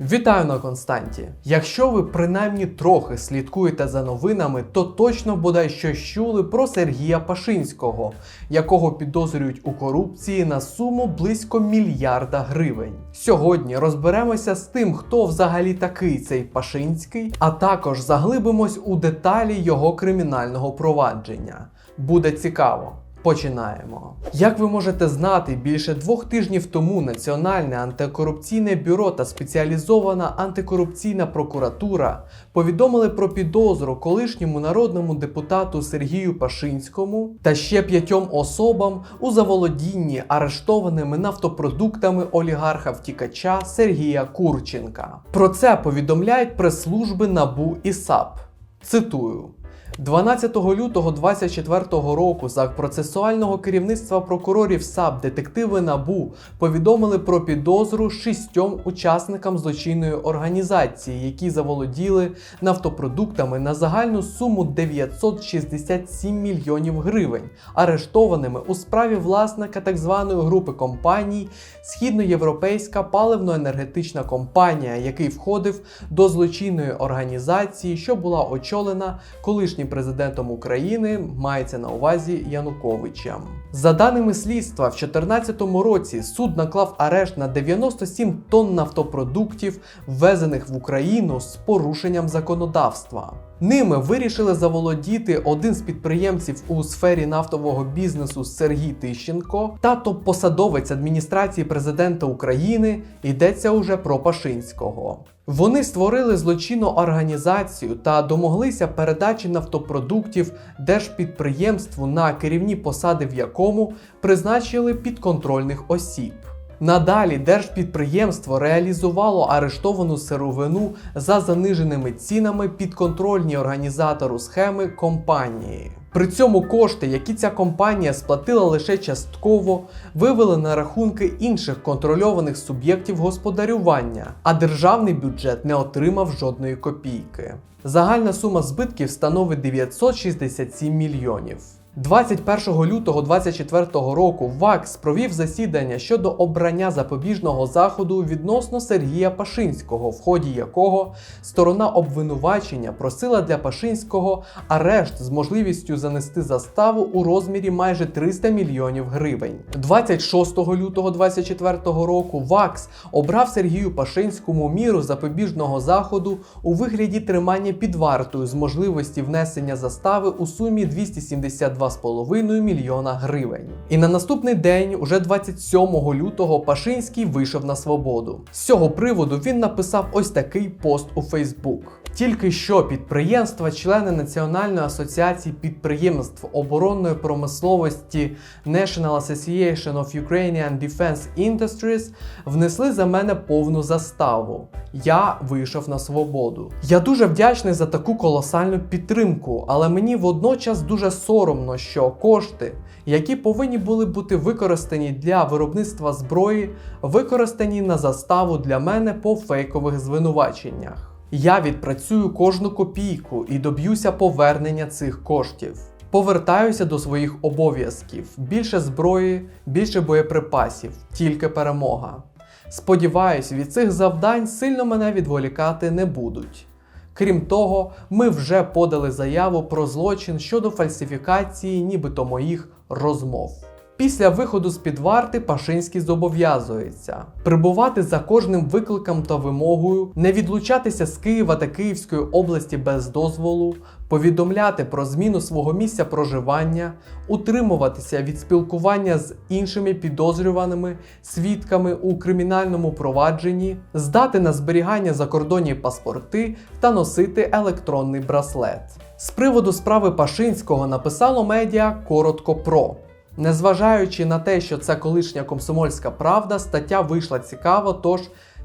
Вітаю на Константі. Якщо ви принаймні трохи слідкуєте за новинами, то точно бодай щось чули про Сергія Пашинського, якого підозрюють у корупції на суму близько мільярда гривень. Сьогодні розберемося з тим, хто взагалі такий цей Пашинський, а також заглибимось у деталі його кримінального провадження. Буде цікаво. Починаємо. Як ви можете знати, більше двох тижнів тому Національне антикорупційне бюро та спеціалізована антикорупційна прокуратура повідомили про підозру колишньому народному депутату Сергію Пашинському та ще п'ятьом особам у заволодінні арештованими нафтопродуктами олігарха втікача Сергія Курченка. Про це повідомляють прес-служби НАБУ і САП. Цитую. 12 лютого 2024 року за процесуального керівництва прокурорів САП детективи НАБУ повідомили про підозру шістьом учасникам злочинної організації, які заволоділи нафтопродуктами на загальну суму 967 мільйонів гривень, арештованими у справі власника так званої групи компаній Східноєвропейська паливно-енергетична компанія, який входив до злочинної організації, що була очолена колишнім президентом України, мається на увазі Януковичем. За даними слідства, в 2014 році суд наклав арешт на 97 тонн нафтопродуктів, ввезених в Україну з порушенням законодавства. Ними вирішили заволодіти один з підприємців у сфері нафтового бізнесу Сергій Тищенко та топ-посадовець адміністрації президента України йдеться уже про Пашинського. Вони створили злочинну організацію та домоглися передачі нафтопродуктів держпідприємству на керівні посади, в якому призначили підконтрольних осіб. Надалі держпідприємство реалізувало арештовану сировину за заниженими цінами підконтрольні організатору схеми компанії. При цьому кошти, які ця компанія сплатила лише частково, вивели на рахунки інших контрольованих суб'єктів господарювання, а державний бюджет не отримав жодної копійки. Загальна сума збитків становить 967 мільйонів. 21 лютого 2024 року ВАКС провів засідання щодо обрання запобіжного заходу відносно Сергія Пашинського, в ході якого сторона обвинувачення просила для Пашинського арешт з можливістю занести заставу у розмірі майже 300 мільйонів гривень. 26 лютого 2024 року ВАКС обрав Сергію Пашинському міру запобіжного заходу у вигляді тримання під вартою з можливості внесення застави у сумі 272 2,5 мільйона гривень. І на наступний день, уже 27 лютого, Пашинський вийшов на свободу. З цього приводу він написав ось такий пост у Фейсбук. Тільки що підприємства, члени Національної асоціації підприємств оборонної промисловості National Association of Ukrainian Defense Industries внесли за мене повну заставу. Я вийшов на свободу. Я дуже вдячний за таку колосальну підтримку, але мені водночас дуже соромно, що кошти, які повинні були бути використані для виробництва зброї, використані на заставу для мене по фейкових звинуваченнях. Я відпрацюю кожну копійку і доб'юся повернення цих коштів. Повертаюся до своїх обов'язків: більше зброї, більше боєприпасів, тільки перемога. Сподіваюсь, від цих завдань сильно мене відволікати не будуть. Крім того, ми вже подали заяву про злочин щодо фальсифікації нібито моїх розмов. Після виходу з під варти Пашинський зобов'язується прибувати за кожним викликом та вимогою, не відлучатися з Києва та Київської області без дозволу, повідомляти про зміну свого місця проживання, утримуватися від спілкування з іншими підозрюваними свідками у кримінальному провадженні, здати на зберігання закордонні паспорти та носити електронний браслет. З приводу справи Пашинського написало медіа коротко про. Незважаючи на те, що це колишня комсомольська правда, стаття вийшла цікаво, тож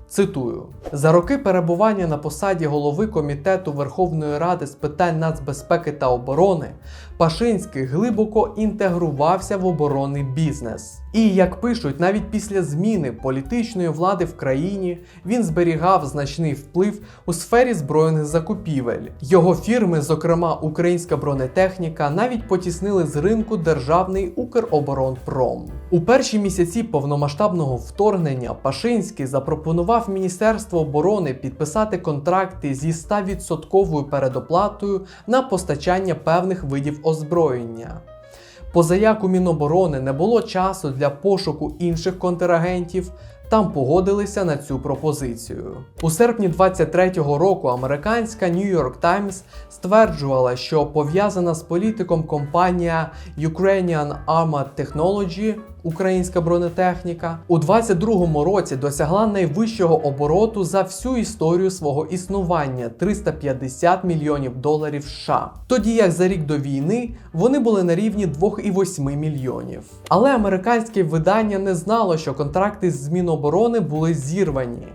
цитую: за роки перебування на посаді голови комітету Верховної Ради з питань нацбезпеки та оборони Пашинський глибоко інтегрувався в оборонний бізнес. І як пишуть, навіть після зміни політичної влади в країні він зберігав значний вплив у сфері збройних закупівель. Його фірми, зокрема українська бронетехніка, навіть потіснили з ринку державний Укроборонпром. У перші місяці повномасштабного вторгнення Пашинський запропонував Міністерству оборони підписати контракти зі 100% передоплатою на постачання певних видів озброєння. Позаяк у Міноборони не було часу для пошуку інших контрагентів, там погодилися на цю пропозицію. У серпні 23-го року американська New York Times стверджувала, що пов'язана з політиком компанія Ukrainian Armored Technology, українська бронетехніка, у 22-му році досягла найвищого обороту за всю історію свого існування 350 мільйонів доларів США. Тоді як за рік до війни вони були на рівні 2,8 мільйонів. Але американське видання не знало, що контракти з Міноборони були зірвані.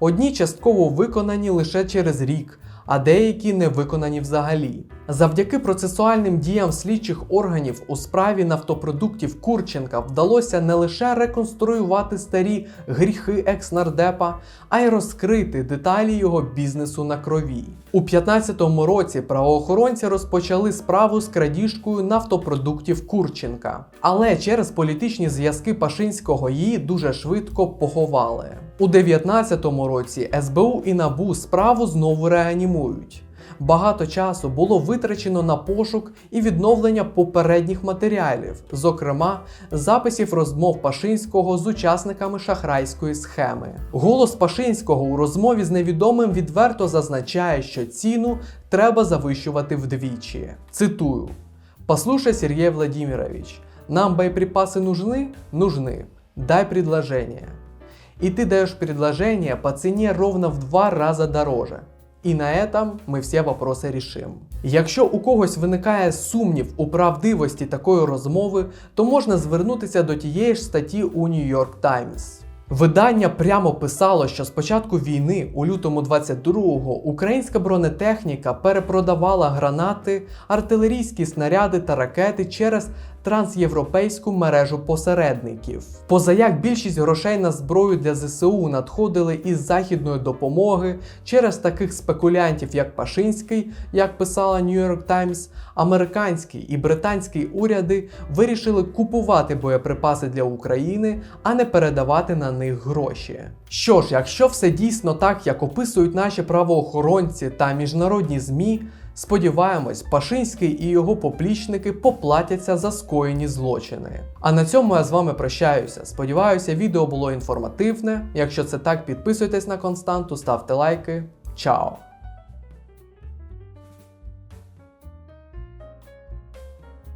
Одні частково виконані лише через рік, а деякі не виконані взагалі. Завдяки процесуальним діям слідчих органів у справі нафтопродуктів Курченка вдалося не лише реконструювати старі гріхи екс-нардепа, а й розкрити деталі його бізнесу на крові. У 15-му році правоохоронці розпочали справу з крадіжкою нафтопродуктів Курченка, але через політичні зв'язки Пашинського її дуже швидко поховали. У 19-му році СБУ і НАБУ справу знову реанімують. Багато часу було витрачено на пошук і відновлення попередніх матеріалів, зокрема записів розмов Пашинського з учасниками шахрайської схеми. Голос Пашинського у розмові з невідомим відверто зазначає, що ціну треба завищувати вдвічі. Цитую: Послушай, Сергей Владимирович, нам боеприпасы нужны? Нужны. Дай предложение. И ты даешь предложение по цене ровно в два раза дороже. І на этом ми всі вопроси рішимо. Якщо у когось виникає сумнів у правдивості такої розмови, то можна звернутися до тієї ж статті у New York Times. Видання прямо писало, що з початку війни, у лютому 22-го, українська бронетехніка перепродавала гранати, артилерійські снаряди та ракети через трансєвропейську мережу посередників. Позаяк більшість грошей на зброю для ЗСУ надходили із західної допомоги через таких спекулянтів, як Пашинський, як писала New York Times, американський і британський уряди вирішили купувати боєприпаси для України, а не передавати на них гроші. Що ж, якщо все дійсно так, як описують наші правоохоронці та міжнародні ЗМІ. Сподіваємось, Пашинський і його поплічники поплатяться за скоєні злочини. А на цьому я з вами прощаюся. Сподіваюся, відео було інформативне. Якщо це так, підписуйтесь на константу, ставте лайки. Чао!